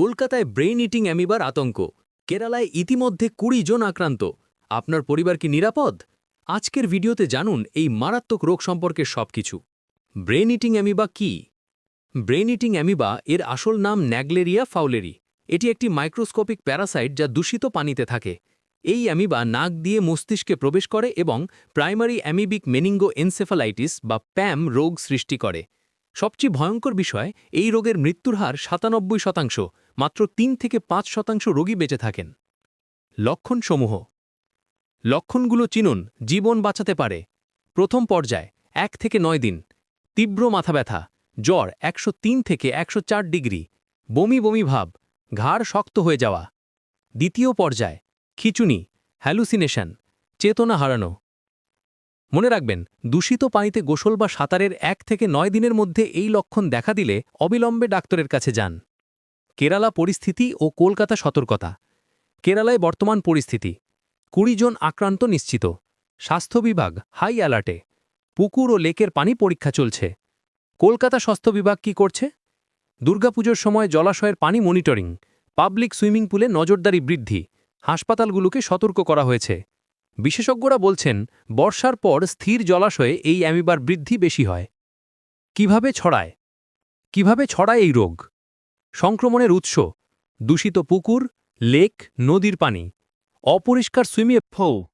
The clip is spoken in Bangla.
কলকাতায় ব্রেইন ইটিং অ্যামিবার আতঙ্ক। কেরালায় ইতিমধ্যে কুড়ি জন আক্রান্ত। আপনার পরিবার কি নিরাপদ? আজকের ভিডিওতে জানুন এই মারাত্মক রোগ সম্পর্কে সবকিছু। ব্রেইন ইটিং অ্যামিবা কি? ব্রেইন ইটিং অ্যামিবা এর আসল নাম ন্যাগলেরিয়া ফাউলেরি। এটি একটি মাইক্রোস্কোপিক প্যারাসাইট যা দূষিত পানিতে থাকে। এই অ্যামিবা নাক দিয়ে মস্তিষ্কে প্রবেশ করে এবং প্রাইমারি অ্যামিবিক মেনিঙ্গো এনসেফালাইটিস বা প্যাম রোগ সৃষ্টি করে। সবচেয়ে ভয়ঙ্কর বিষয়, এই রোগের মৃত্যুর হার সাতানব্বই শতাংশ, মাত্র তিন থেকে পাঁচ শতাংশ রোগী বেঁচে থাকেন। লক্ষণসমূহ। লক্ষণগুলো চিনুন, জীবন বাঁচাতে পারে। প্রথম পর্যায়, এক থেকে নয় দিন। তীব্র মাথা ব্যথা, জ্বর একশো তিন থেকে একশো চার ডিগ্রি। বমি বমি ভাব, ঘাড় শক্ত হয়ে যাওয়া। দ্বিতীয় পর্যায়, খিচুনি হ্যালুসিনেশন চেতনা হারানো। মনে রাখবেন, দূষিত পানিতে গোসল বা সাঁতারের এক থেকে নয় দিনের মধ্যে এই লক্ষণ দেখা দিলে অবিলম্বে ডাক্তারের কাছে যান। কেরালা পরিস্থিতি ও কলকাতা সতর্কতা। কেরালায় বর্তমান পরিস্থিতি। কুড়ি জন আক্রান্ত নিশ্চিত। স্বাস্থ্য বিভাগ হাই অ্যালার্টে। পুকুর ও লেকের পানি পরীক্ষা চলছে। কলকাতা স্বাস্থ্য বিভাগ কি করছে? দুর্গাপুজোর সময় জলাশয়ের পানি মনিটরিং। পাবলিক সুইমিং পুলে নজরদারি বৃদ্ধি। হাসপাতালগুলোকে সতর্ক করা হয়েছে। বিশেষজ্ঞরা বলছেন বর্ষার পর স্থির জলাশয়ে এই অ্যামিবার বৃদ্ধি বেশি হয়। কীভাবে ছড়ায়? কীভাবে ছড়ায় এই রোগ? সংক্রমণের উৎস? দূষিত পুকুর লেক নদীর পানি? অপরিষ্কার সুইমিয়ে pull,